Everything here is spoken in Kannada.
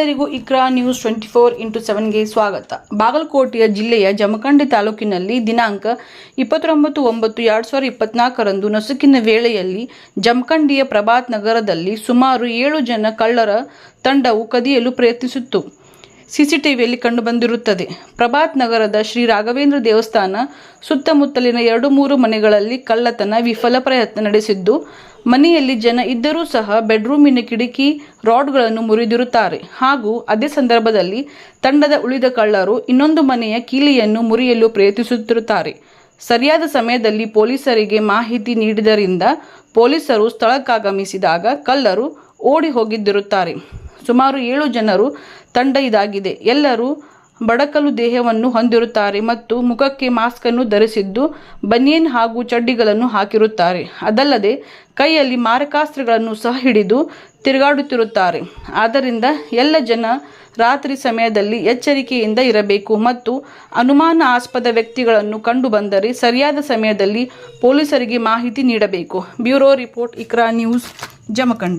ಎಲ್ಲರಿಗೂ Iqra news twenty four into ಸೆವೆನ್ಗೆ ಸ್ವಾಗತ. ಬಾಗಲಕೋಟೆಯ ಜಿಲ್ಲೆಯ ಜಮಖಂಡಿ ತಾಲೂಕಿನಲ್ಲಿ ದಿನಾಂಕ ಇಪ್ಪತ್ತೊಂಬತ್ತು ಒಂಬತ್ತು ಎರಡು ಸಾವಿರದ ಇಪ್ಪತ್ನಾಲ್ಕರಂದು ನಸುಕಿನ ವೇಳೆಯಲ್ಲಿ ಜಮಖಂಡಿಯ ಪ್ರಭಾತ್ ನಗರದಲ್ಲಿ ಸುಮಾರು ಏಳು ಜನ ಕಳ್ಳರ ತಂಡವು ಕದಿಯಲು ಪ್ರಯತ್ನಿಸಿತ್ತು. ಸಿಸಿಟಿವಿಯಲ್ಲಿ ಕಂಡುಬಂದಿರುತ್ತದೆ ಪ್ರಭಾತ್ ನಗರದ ಶ್ರೀ ರಾಘವೇಂದ್ರ ದೇವಸ್ಥಾನ ಸುತ್ತಮುತ್ತಲಿನ ಎರಡು ಮೂರು ಮನೆಗಳಲ್ಲಿ ಕಳ್ಳತನ, ವಿಫಲ ಪ್ರಯತ್ನ ನಡೆಸಿದ್ದು, ಮನೆಯಲ್ಲಿ ಜನ ಇದ್ದರೂ ಸಹ ಬೆಡ್ರೂಮಿನ ಕಿಟಕಿ ರಾಡ್ಗಳನ್ನು ಮುರಿದಿರುತ್ತಾರೆ. ಹಾಗೂ ಅದೇ ಸಂದರ್ಭದಲ್ಲಿ ತಂಡದ ಉಳಿದ ಕಳ್ಳರು ಇನ್ನೊಂದು ಮನೆಯ ಕೀಲಿಯನ್ನು ಮುರಿಯಲು ಪ್ರಯತ್ನಿಸುತ್ತಿರುತ್ತಾರೆ. ಸರಿಯಾದ ಸಮಯದಲ್ಲಿ ಪೊಲೀಸರಿಗೆ ಮಾಹಿತಿ ನೀಡಿದರಿಂದ ಪೊಲೀಸರು ಸ್ಥಳಕ್ಕಾಗಮಿಸಿದಾಗ ಕಳ್ಳರು ಓಡಿ ಹೋಗಿದ್ದಿರುತ್ತಾರೆ. ಸುಮಾರು ಏಳು ಜನರು ತಂಡ ಇದಾಗಿದೆ ಎಲ್ಲರೂ ಬಡಕಲು ದೇಹವನ್ನು ಹೊಂದಿರುತ್ತಾರೆ ಮತ್ತು ಮುಖಕ್ಕೆ ಮಾಸ್ಕ್ ಅನ್ನು ಧರಿಸಿದ್ದು ಬನಿಯನ್ ಹಾಗೂ ಚಡ್ಡಿಗಳನ್ನು ಹಾಕಿರುತ್ತಾರೆ. ಅದಲ್ಲದೆ ಕೈಯಲ್ಲಿ ಮಾರಕಾಸ್ತ್ರಗಳನ್ನು ಸಹ ಹಿಡಿದು ತಿರುಗಾಡುತ್ತಿರುತ್ತಾರೆ. ಆದ್ದರಿಂದ ಎಲ್ಲ ಜನ ರಾತ್ರಿ ಸಮಯದಲ್ಲಿ ಎಚ್ಚರಿಕೆಯಿಂದ ಇರಬೇಕು ಮತ್ತು ಅನುಮಾನಾಸ್ಪದ ವ್ಯಕ್ತಿಗಳನ್ನು ಕಂಡುಬಂದರೆ ಸರಿಯಾದ ಸಮಯದಲ್ಲಿ ಪೊಲೀಸರಿಗೆ ಮಾಹಿತಿ ನೀಡಬೇಕು. Bureau report, Iqra news, Jamkhandi.